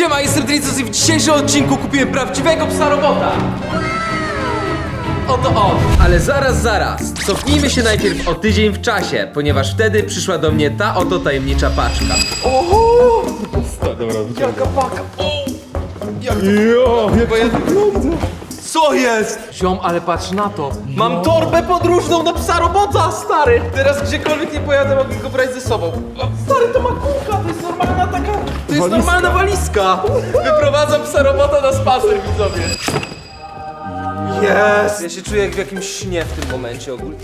siema, jestem Tricus i w dzisiejszym odcinku kupiłem prawdziwego psa robota. Oto on. Ale zaraz, zaraz. Cofnijmy się najpierw o tydzień w czasie, ponieważ wtedy przyszła do mnie ta oto tajemnicza paczka. Dobra, wyciągam. paka. Jo, jak to wygląda? Co jest? Ziom, ale patrz na to. Mam torbę podróżną na psa robota, stary. Teraz gdziekolwiek nie pojadę, mogę go brać ze sobą. O, Stary, to ma kółka, to jest normalna taka... To jest Walizka. normalna walizka. Wyprowadzam psa robota na spacer, widzowie. Jest! Ja się czuję jak w jakimś śnie w tym momencie ogólnie.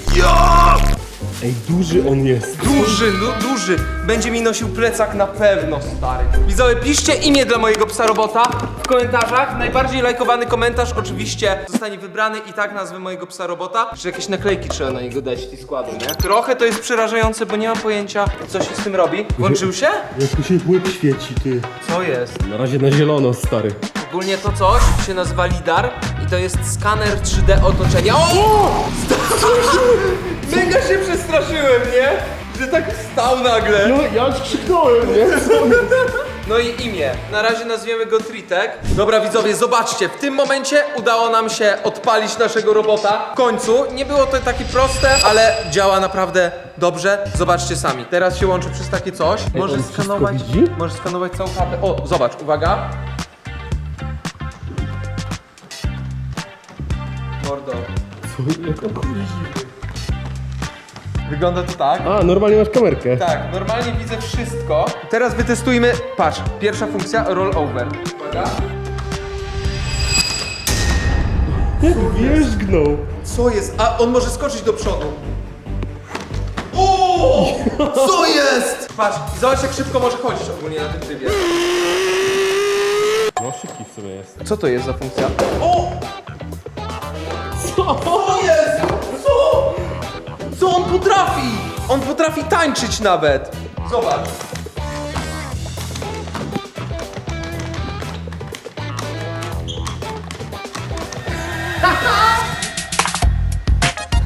Ej, duży on jest. Duży, du, duży. Będzie mi nosił plecak na pewno, stary. Widzowie, piszcie imię dla mojego psa robota w komentarzach. Najbardziej lajkowany komentarz oczywiście zostanie wybrany i tak nazwę mojego psa robota. Jeszcze jakieś naklejki trzeba na niego dać i składu, nie? Trochę to jest przerażające, bo nie mam pojęcia, co się z tym robi. Włączył się? Jak tu się łyb świeci, ty. Co jest? Na razie na zielono, stary. Ogólnie to coś się nazywa LIDAR i to jest skaner 3D otoczenia. O! Mega się przestraszyłem, nie? Że tak stał nagle. No, ja już krzyknąłem, nie? No i imię. Na razie nazwiemy go Tritek. Dobra widzowie, zobaczcie, w tym momencie udało nam się odpalić naszego robota. W końcu. Nie było to takie proste, ale działa naprawdę dobrze. Zobaczcie sami. Teraz się łączy przez takie coś. Może wszystko skanować. widzi? Może skanować całą chatę. O, zobacz, uwaga. Mordo. Co? Jak on chodzi? Wygląda to tak. A, normalnie masz kamerkę. Tak, normalnie widzę wszystko. Teraz wytestujmy. Patrz, pierwsza funkcja roll over. Uwaga. Jak wierzgnął. Co jest? A on może skoczyć do przodu. O! Co jest? Patrz, i zobacz jak szybko może chodzić ogólnie na tym trybie. No, szybki w sumie jest. Co to jest za funkcja? O! Co potrafi? On potrafi tańczyć nawet. Zobacz.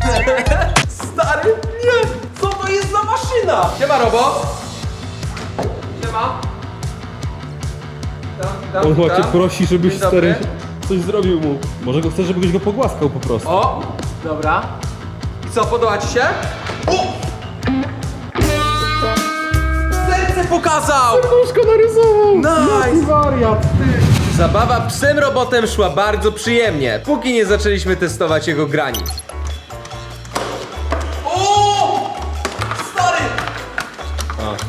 Stary, nie! Co to jest za maszyna? Siema, Robo. Siema. Witam, witam, On chyba cię witam. prosi, żebyś, Dzień dobry. stary, coś zrobił mu. Może go chce, żeby ktoś go pogłaskał po prostu. O, dobra. I co, podoba ci się? Pokazał! Nóżko narysował! Nice! wariat, ty! Zabawa psem robotem szła bardzo przyjemnie, póki nie zaczęliśmy testować jego granic. O! Stary!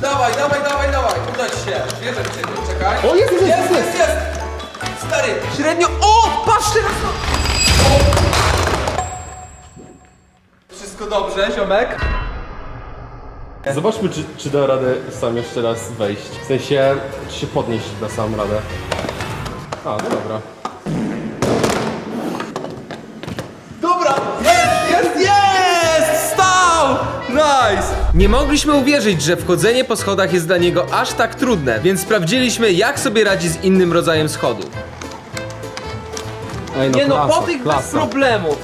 Dawaj, dawaj, dawaj, dawaj, uda ci się. Wierzę w ciebie, czekaj. O, jest, jest, jest, jest, jest, jest. Stary, średnio... O, patrz teraz na... O! Wszystko dobrze, ziomek? Zobaczmy, czy, czy da radę sam jeszcze raz wejść. W sensie, czy się podnieść na sam radę. A, no dobra. Dobra, jest, jest, jest! Stał! Nice! Nie mogliśmy uwierzyć, że wchodzenie po schodach jest dla niego aż tak trudne, więc sprawdziliśmy, jak sobie radzi z innym rodzajem schodów. Ej, Nie no, po tych bez problemu.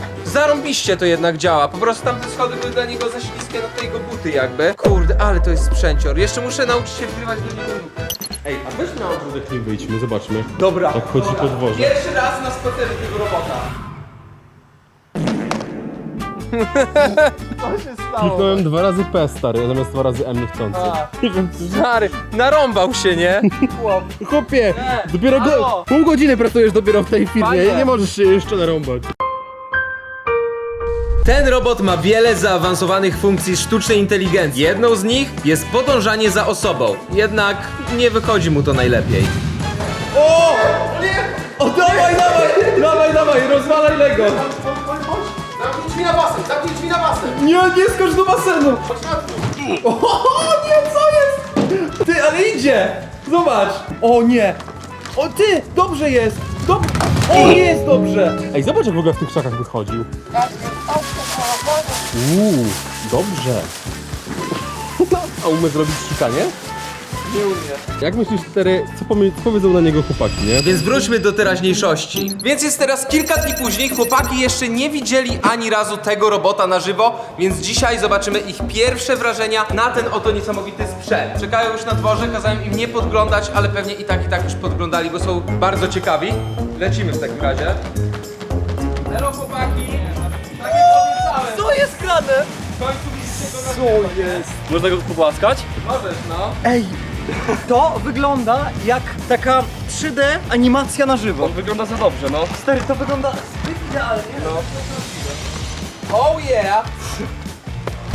Zarąbiście to jednak działa. Po prostu tamte schody były dla niego za śliskie na te jego buty jakby. Kurde, ale to jest sprzęcior. Jeszcze muszę nauczyć się wgrywać do niego. Ej, a weź na ogródek nie wyjdźmy, zobaczmy. Dobra. Jak chodzi po dworze. Pierwszy raz na spacerze tego robota. Co się stało? Kliknąłem dwa razy P, stary, zamiast dwa razy M niechcący. A. Nie wiem. Stary, narąbał się, nie? Chłop. Chłopie, Nie, dopiero halo. go, pół godziny pracujesz dopiero w tej firmie, Panie. nie możesz się jeszcze narąbać. Ten robot ma wiele zaawansowanych funkcji sztucznej inteligencji. Jedną z nich jest podążanie za osobą. Jednak nie wychodzi mu to najlepiej. O! Nie! O, dawaj, dawaj! Dawaj, dawaj, rozwalaj Lego! Zamknij drzwi na basen, zamknij drzwi na basen! Nie, nie skocz do basenu! Chodź na dół! O, nie, co jest? Ty, ale idzie! Zobacz! O nie! O ty, dobrze jest! Dob o, nie jest dobrze! Ej, zobacz jak w ogóle w tych krzakach wychodził. Uuu, dobrze. A umiesz zrobić szukanie? Nie umie. Jak myślisz, stary, co, pomie- co powiedzą na niego chłopaki, nie? Więc wróćmy do teraźniejszości. Więc jest teraz kilka dni później, chłopaki jeszcze nie widzieli ani razu tego robota na żywo, więc dzisiaj zobaczymy ich pierwsze wrażenia na ten oto niesamowity sprzęt. Czekają już na dworze, kazałem im nie podglądać, ale pewnie i tak i tak już podglądali, bo są bardzo ciekawi. Lecimy w takim razie. Grane? Co jest? Można go pogłaskać? Możesz, no. Ej, to wygląda jak taka 3D animacja na żywo. On wygląda za dobrze, no. Stary, to wygląda zbyt idealnie. No. Oh yeah!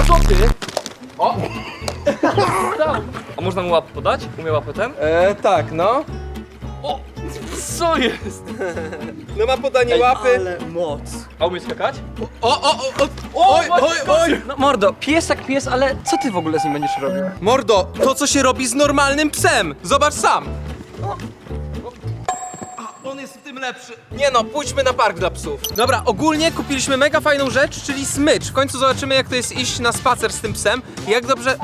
Co ty? O! A można mu łapę podać? Umie łapę ten? E, tak, no. O! Co jest? No ma podanie łapy. Ale moc. A umie skakać? O, o, o, o, oj, oj, oj! No mordo, pies jak pies, ale co ty w ogóle z nim będziesz robił? Mordo, to co się robi z normalnym psem. Zobacz sam. A, On jest w tym lepszy. Nie no, pójdźmy na park dla psów. Dobra, ogólnie kupiliśmy mega fajną rzecz, czyli smycz. W końcu zobaczymy jak to jest iść na spacer z tym psem. i Jak dobrze...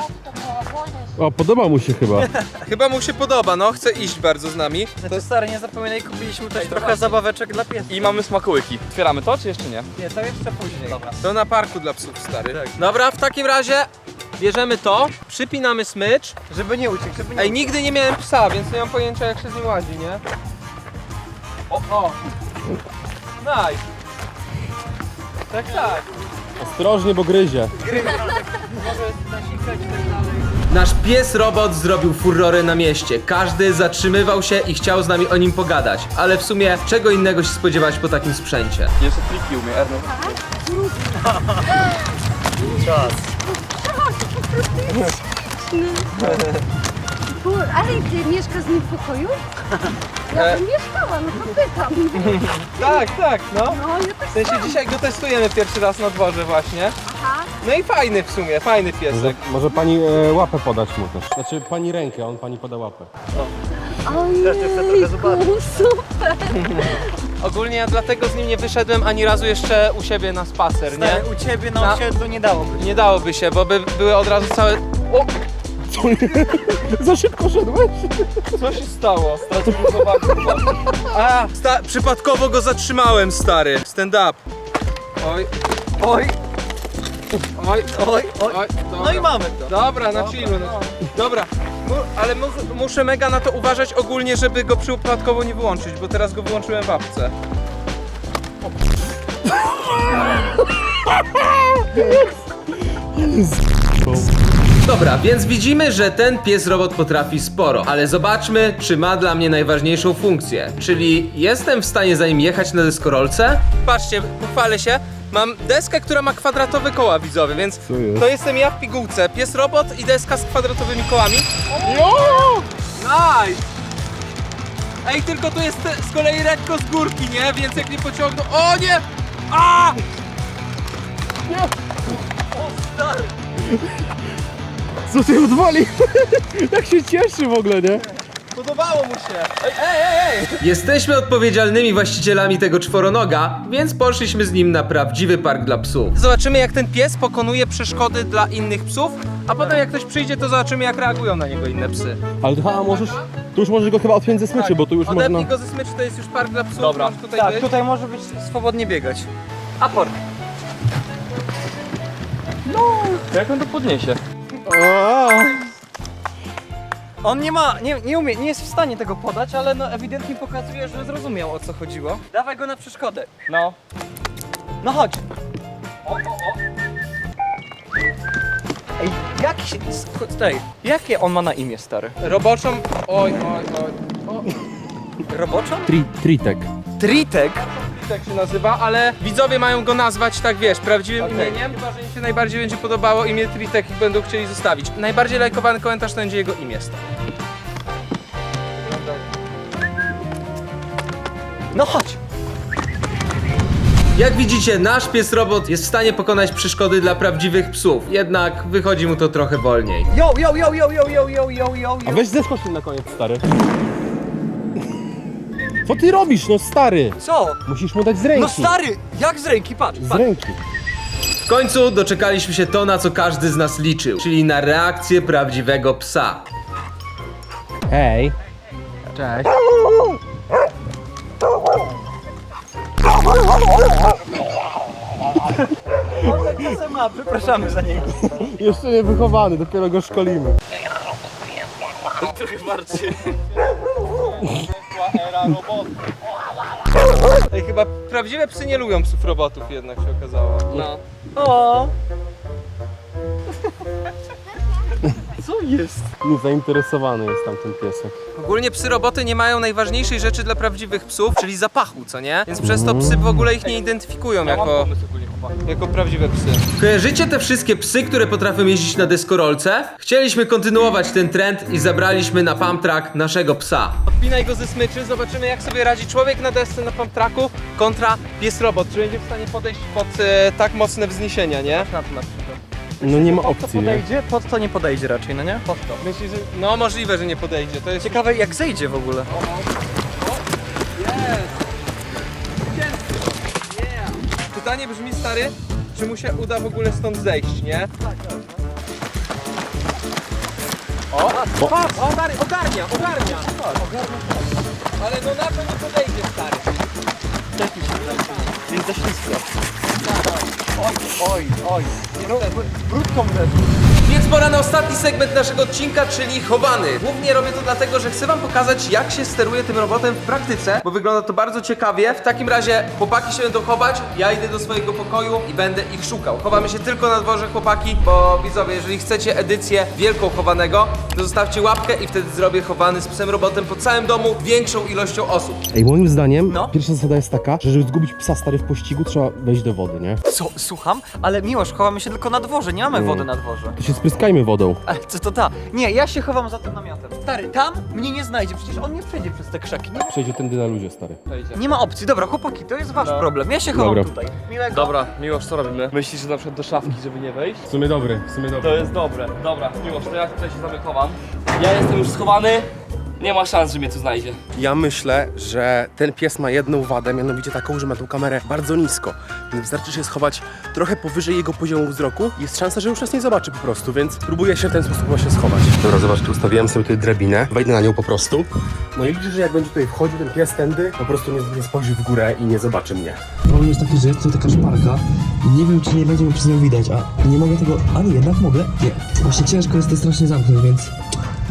O, podoba mu się chyba. Chyba mu się podoba, no, chce iść bardzo z nami. Znaczy stary, nie zapominaj, kupiliśmy też trochę zabaweczek dla pies. I mamy smakołyki. Otwieramy to, czy jeszcze nie? Nie, to jeszcze później. Dobra. To na parku dla psów, stary. Dobra, w takim razie bierzemy to, przypinamy smycz. Żeby nie uciekł, żeby nie Ej, nigdy nie miałem psa, więc nie mam pojęcia jak się z nim ładzi, nie? O, o! Nice! Tak, tak. Ostrożnie, bo gryzie. Nasz pies robot zrobił furorę na mieście. Każdy zatrzymywał się i chciał z nami o nim pogadać. Ale w sumie czego innego się spodziewać po takim sprzęcie? Jeszcze triki umie, Erno. Kur, ale ty mieszkasz z nim w pokoju? Ja bym mieszkała, no to pytam. Tak, tak, no. No, ja tak W sensie dzisiaj go testujemy pierwszy raz na dworze właśnie. Aha. No i fajny w sumie, fajny Może, piesek. może pani e, łapę podać mu też. Znaczy pani rękę, a on pani poda łapę. Ojejku, super. Ogólnie ja dlatego z nim nie wyszedłem ani razu jeszcze u siebie na spacer, nie? Stary, u ciebie na Na- osiedlu nie dałoby. Nie dałoby się, bo by były od razu całe... O! Za szybko szedłeś? Co się stało? Straciłem. A, sta- przypadkowo go zatrzymałem, stary. Stand up. Oj, Oj, oj, oj, oj. oj. No i mamy to. Dobra, na chillu. No. Dobra, mu, ale mu, muszę mega na to uważać ogólnie, żeby go przypadkowo nie wyłączyć, bo teraz go wyłączyłem w apce. Dobra, więc widzimy, że ten pies robot potrafi sporo, ale zobaczmy, czy ma dla mnie najważniejszą funkcję. Czyli jestem w stanie za nim jechać na deskorolce? Patrzcie, pochwalę się. Mam deskę, która ma kwadratowe koła widzowie, więc Co jest? to jestem ja w pigułce. Pies robot i deska z kwadratowymi kołami. Nice! Ej, tylko tu jest te- z kolei lekko z górki, nie? Więc jak nie pociągną... O nie! A! Co ty odwali? Jak się cieszy w ogóle, nie? Podobało mu się. Ej, ej, ej! Jesteśmy odpowiedzialnymi właścicielami tego czworonoga, więc poszliśmy z nim na prawdziwy park dla psów. Zobaczymy, jak ten pies pokonuje przeszkody dla innych psów, a potem jak ktoś przyjdzie, to zobaczymy, jak reagują na niego inne psy. Ale to, a, możesz, tu już możesz go chyba odpiąć ze smyczy, bo tu już Odepnij można... go ze smyczy, to jest już park dla psów. Dobra. tutaj Tak, być. tutaj może być swobodnie biegać. Aport. Jak on to podniesie? On nie ma, nie, nie umie, nie jest w stanie tego podać, ale no ewidentnie pokazuje, że zrozumiał o co chodziło. Dawaj go na przeszkodę. No. No chodź. O, o, o. Ej, jak się... sk- Tej, jakie on ma na imię, stary? Roboczą... Oj, oj, oj. O, Roboczą? Tri, tritek. Tritek. Tak się nazywa, ale widzowie mają go nazwać tak, wiesz, prawdziwym Okej. imieniem. Chyba, że im się najbardziej będzie podobało imię Tritek i będą chcieli zostawić. Najbardziej lajkowany komentarz to będzie jego imię. stary. No chodź. Jak widzicie, nasz pies robot jest w stanie pokonać przeszkody dla prawdziwych psów, jednak wychodzi mu to trochę wolniej. Yo, yo, yo, yo, yo, yo, yo, yo, yo, A yo. weź zeskocz na koniec, stary. Co ty robisz, no stary? Co? Musisz mu dać z ręki. No stary, jak z ręki, patrz, Z patrz. ręki. W końcu doczekaliśmy się to, na co każdy z nas liczył, czyli na reakcję prawdziwego psa. Hej. Cześć. Czasem ma, przepraszamy za niego. Jeszcze nie wychowany, dopiero go szkolimy. Ej, chyba prawdziwe psy nie lubią psów robotów jednak się okazało. No. O! Jest? Niezainteresowany jest tamten piesek. Ogólnie psy roboty nie mają najważniejszej rzeczy dla prawdziwych psów, czyli zapachu, co nie? Więc przez to psy w ogóle ich nie identyfikują jako, jako prawdziwe psy. Kojarzycie te wszystkie psy, które potrafią jeździć na deskorolce? Chcieliśmy kontynuować ten trend i zabraliśmy na pump track naszego psa. Odpinaj go ze smyczy, zobaczymy jak sobie radzi człowiek na desce na pump tracku kontra pies robot. Czy będzie w stanie podejść pod e, tak mocne wzniesienia, nie? Na to na. No nie ma Pod to opcji, nie? podejdzie? Pod to nie podejdzie raczej, no nie? Pod to. Myślisz, że... No możliwe, że nie podejdzie. To jest Ciekawe jak zejdzie w ogóle. Pytanie brzmi stary, czy mu się uda w ogóle stąd zejść, nie? O, patrz, o, stary, ogarnia, ogarnia. Ale no na to nie podejdzie stary. Jest za ślisko. Oj, oj, oj. No, brudką leży. Więc pora na ostatni segment naszego odcinka, czyli chowany. Głównie robię to dlatego, że chcę wam pokazać, jak się steruje tym robotem w praktyce, bo wygląda to bardzo ciekawie. W takim razie chłopaki się będą chować, ja idę do swojego pokoju i będę ich szukał. Chowamy się tylko na dworze, chłopaki, bo widzowie, jeżeli chcecie edycję wielką chowanego, to zostawcie łapkę i wtedy zrobię chowany z psem robotem po całym domu większą ilością osób. Ej, moim zdaniem No. pierwsza zasada jest taka, że żeby zgubić psa stary w pościgu, trzeba wejść do wody, nie? Co, słucham? Ale Miłosz, chowamy się tylko na dworze, nie mamy wody na dworze. To się spryskajmy wodą. Ale co to ta? Nie, ja się chowam za tym namiotem. Stary, tam mnie nie znajdzie, przecież on nie przejdzie przez te krzaki. Nie, Przejdzie tędy na luzie, stary. nie ma opcji. Dobra, chłopaki, to jest wasz problem. Ja się chowam Dobra. tutaj. Miłego. Dobra, Miłosz, co robimy? Myślisz, że na przykład do szafki, żeby nie wejść? W sumie dobry, w sumie To dobry. jest dobre. Dobra, Miłosz, to ja tutaj się chowam. Ja jestem już schowany. Nie ma szans, że mnie tu znajdzie. Ja myślę, że ten pies ma jedną wadę, mianowicie taką, że ma tą kamerę bardzo nisko. Więc wystarczy się schować trochę powyżej jego poziomu wzroku. Jest szansa, że już nas nie zobaczy po prostu, więc próbuję się w ten sposób właśnie schować. Dobra, zobaczcie, ustawiłem sobie tutaj drabinę. Wejdę na nią po prostu. No i liczę, że jak będzie tutaj wchodził ten pies tędy, po prostu nie, nie spojrzy w górę i nie zobaczy mnie. Problem jest taki, że jest tutaj taka szparka i nie wiem, czy nie będzie mnie przez nią widać, a nie mogę tego... A nie, jednak mogę. Nie. Właśnie ciężko jest to strasznie zamknąć, więc...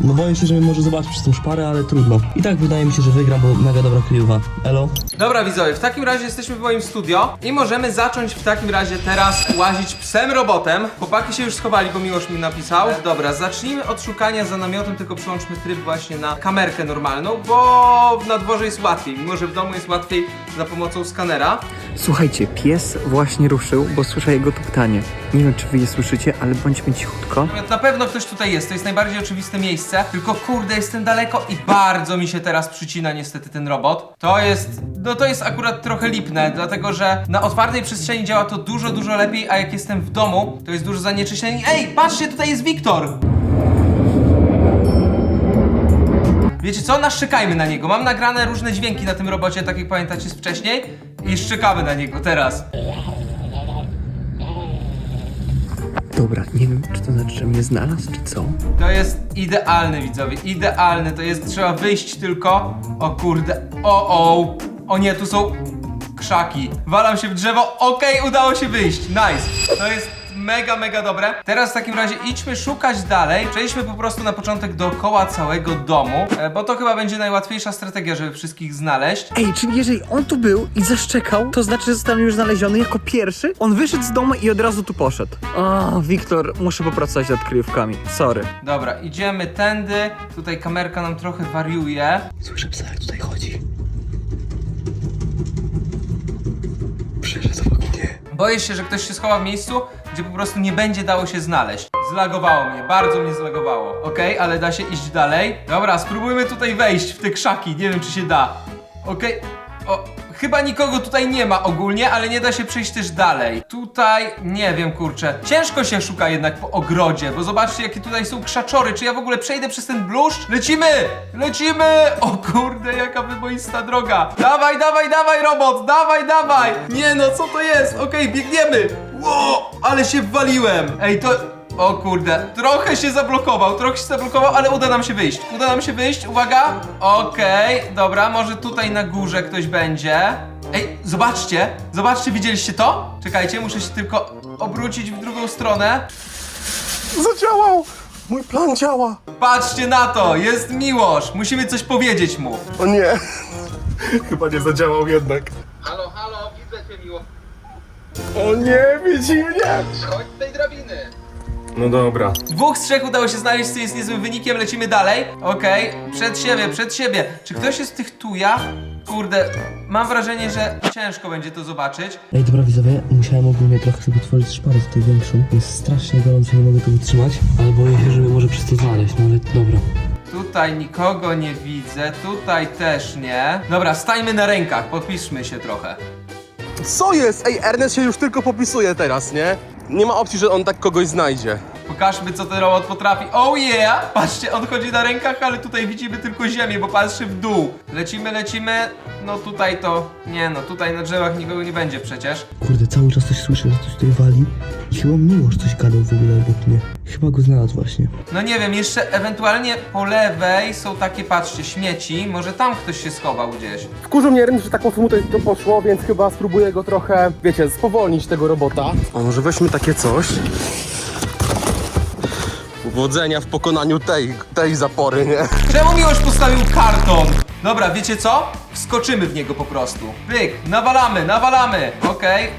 No boję się, że mnie może zobaczyć przez tą szparę, ale trudno. I tak wydaje mi się, że wygram, bo mega dobra kryjowa. Elo? Dobra widzowie, w takim razie jesteśmy w moim studio i możemy zacząć w takim razie teraz łazić psem robotem. Chłopaki się już schowali, bo Miłosz mi napisał. Dobra, zacznijmy od szukania za namiotem, tylko przełączmy tryb właśnie na kamerkę normalną, bo na dworze jest łatwiej, mimo że w domu jest łatwiej za pomocą skanera. Słuchajcie, pies właśnie ruszył, bo słyszę jego tuptanie. Nie wiem, czy wy je słyszycie, ale bądźmy cichutko. Na pewno ktoś tutaj jest, to jest najbardziej oczywiste miejsce, tylko kurde, jestem daleko i bardzo mi się teraz przycina niestety ten robot. To jest, no to jest akurat trochę lipne, dlatego że na otwartej przestrzeni działa to dużo, dużo lepiej, a jak jestem w domu, to jest dużo zanieczyszczeń. Ej, patrzcie, tutaj jest Wiktor! Wiecie co? Naszczekajmy na niego. Mam nagrane różne dźwięki na tym robocie, tak jak pamiętacie z wcześniej. I szczekamy na niego teraz. Dobra, nie wiem, czy to znaczy, że mnie znalazł, czy co? To jest idealny, widzowie, idealny. To jest, trzeba wyjść tylko. O kurde, o o. O nie, tu są krzaki. Walam się w drzewo, okej, udało się wyjść. Nice. To jest mega, mega dobre. Teraz w takim razie idźmy szukać dalej. Przejdźmy po prostu na początek dookoła całego domu, e, bo to chyba będzie najłatwiejsza strategia, żeby wszystkich znaleźć. Ej, czyli jeżeli on tu był i zaszczekał, to znaczy, że został już znaleziony jako pierwszy? On wyszedł z domu i od razu tu poszedł. O, Wiktor, muszę popracować nad kryjówkami. Sorry. Dobra, idziemy tędy. Tutaj kamerka nam trochę wariuje. Słyszę psa, jak tutaj chodzi. Przeszedł obok mnie. Boję się, że ktoś się schowa w miejscu, gdzie po prostu nie będzie dało się znaleźć. Zlagowało mnie, bardzo mnie zlagowało. Okej, ale da się iść dalej. Dobra, spróbujmy tutaj wejść w te krzaki. Nie wiem, czy się da. Okej. O, chyba nikogo tutaj nie ma ogólnie, ale nie da się przejść też dalej. Tutaj, nie wiem, kurczę. Ciężko się szuka jednak po ogrodzie, bo zobaczcie, jakie tutaj są krzaczory. Czy ja w ogóle przejdę przez ten bluszcz? Lecimy! Lecimy! O kurde, jaka wyboista droga. Dawaj, dawaj, dawaj, robot! Dawaj, dawaj! Nie no, co to jest? Okej, biegniemy! Ło, ale się waliłem! Ej, to... O kurde, trochę się zablokował, trochę się zablokował, ale uda nam się wyjść. Uda nam się wyjść, uwaga. Okej, dobra, może tutaj na górze ktoś będzie. Ej, zobaczcie, zobaczcie, widzieliście to? Czekajcie, muszę się tylko obrócić w drugą stronę. Zadziałał! Mój plan działa! Patrzcie na to, jest Miłosz, musimy coś powiedzieć mu. O nie! Chyba nie zadziałał jednak. Halo, halo, widzę cię. O nie, widzi mnie! Chodź z tej drabiny. No dobra. Dwóch z trzech udało się znaleźć, co jest niezłym wynikiem, lecimy dalej. Okej, przed siebie, przed siebie. Czy ktoś jest w tych tujach? Kurde, mam wrażenie, że ciężko będzie to zobaczyć. Ej, dobra widzowie, musiałem ogólnie trochę sobie tworzyć szparę tutaj większą. Jest strasznie gorąco, nie mogę tu wytrzymać, ale boję się, że mnie może przez to znaleźć, no ale dobra. Tutaj nikogo nie widzę, tutaj też nie. Dobra, stajmy na rękach, podpiszmy się trochę. Co jest? Ej, Ernest się już tylko popisuje teraz, nie? Nie ma opcji, że on tak kogoś znajdzie. Pokażmy, co ten robot potrafi. Oh yeah! Patrzcie, on chodzi na rękach, ale tutaj widzimy tylko ziemię, bo patrzy w dół. Lecimy, lecimy. No tutaj to... Nie no, tutaj na drzewach nikogo nie będzie przecież. Kurde, cały czas coś słyszę, że coś tutaj wali chyba Miłosz coś gadał w ogóle obok mnie. Chyba go znalazł właśnie. No nie wiem, jeszcze ewentualnie po lewej są takie, patrzcie, śmieci. Może tam ktoś się schował gdzieś. Wkurzył mnie Ernest, że tak łatwo mu to, poszło, więc chyba spróbuję go trochę, wiecie, spowolnić tego robota. A może weźmy takie coś? Powodzenia w pokonaniu tej, tej zapory, nie? Czemu Miłosz postawił karton? Dobra, wiecie co? Wskoczymy w niego po prostu. Pyk, nawalamy, nawalamy. Okej, y,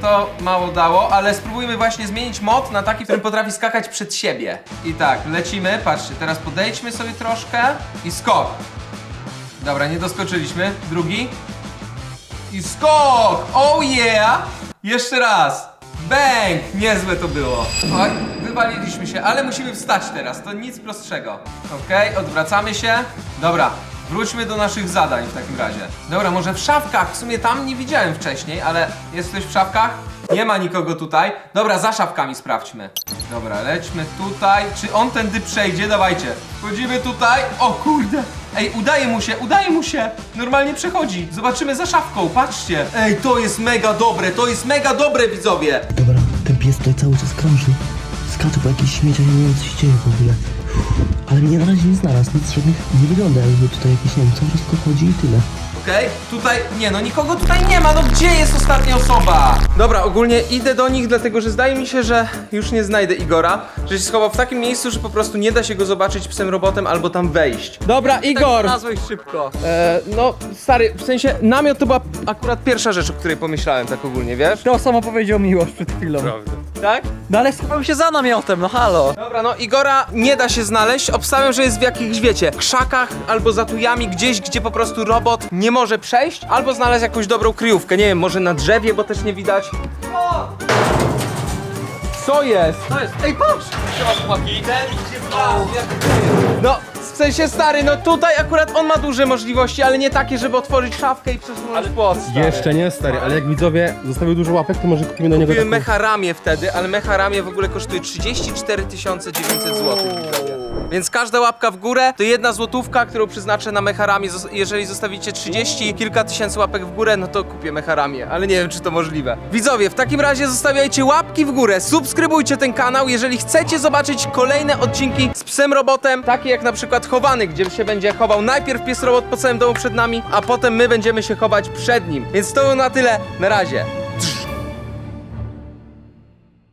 to mało dało, ale spróbujmy właśnie zmienić mod na taki, który potrafi skakać przed siebie. I tak, lecimy, patrzcie, teraz podejdźmy sobie troszkę i skok. Dobra, nie doskoczyliśmy. Drugi. I skok! Oh yeah! Jeszcze raz. Bang! Niezłe to było. Oj, wywaliliśmy się, ale musimy wstać teraz. To nic prostszego. Okej, odwracamy się. Dobra, wróćmy do naszych zadań w takim razie. Dobra, może w szafkach. W sumie tam nie widziałem wcześniej, ale jest ktoś w szafkach? Nie ma nikogo tutaj. Dobra, za szafkami sprawdźmy. Dobra, lećmy tutaj. Czy on tędy przejdzie? Dawajcie. Wchodzimy tutaj. O kurde. Ej, udaje mu się, udaje mu się. Normalnie przechodzi. Zobaczymy za szafką, patrzcie. Ej, to jest mega dobre, to jest mega dobre, widzowie. Dobra, ten pies tutaj cały czas krąży. Skacze po jakichś śmieciach, nie wiem co się dzieje w ogóle. Ale mnie na razie nie znalazł, nic żadnych nie wygląda jakby tutaj jakiś, nie wiem, cały czas tylko chodzi i tyle. Okej, tutaj, nie no, nikogo tutaj nie ma, no gdzie jest ostatnia osoba? Dobra, ogólnie idę do nich, dlatego że zdaje mi się, że już nie znajdę Igora, że się schował w takim miejscu, że po prostu nie da się go zobaczyć psem robotem albo tam wejść. Dobra, Igor! Znalazłeś szybko. E, no, stary, w sensie namiot to była akurat pierwsza rzecz, o której pomyślałem tak ogólnie, wiesz? To samo powiedział Miłosz przed chwilą. Tak? No ale schował się za namiotem, no halo. Dobra, no Igora nie da się znaleźć. Obstawiam, że jest w jakichś, wiecie, krzakach albo za tujami, gdzieś, gdzie po prostu robot nie może przejść, albo znaleźć jakąś dobrą kryjówkę. Nie wiem, może na drzewie, bo też nie widać. Co jest? To jest. Ej, patrz! Siema, chłopaki. No, w sensie stary, no tutaj akurat on ma duże możliwości, ale nie takie, żeby otworzyć szafkę i przesunąć płot. stary. Jeszcze nie, stary, ale jak widzowie zostawił dużo łapek, to może kupimy do niego Kupiłem taką... mecharamię wtedy, ale mecharamię w ogóle kosztuje 34 900 zł. Więc każda łapka w górę to jedna złotówka, którą przeznaczę na mecharamię. Zos- Jeżeli zostawicie 30 kilka tysięcy łapek w górę, no to kupię mecharamię, ale nie wiem czy to możliwe. Widzowie, w takim razie zostawiajcie łapki w górę, subskrybujcie ten kanał, jeżeli chcecie zobaczyć kolejne odcinki z psem robotem, takie jak na przykład chowany, gdzie się będzie chował najpierw pies robot po całym domu przed nami, a potem my będziemy się chować przed nim. Więc to na tyle, na razie.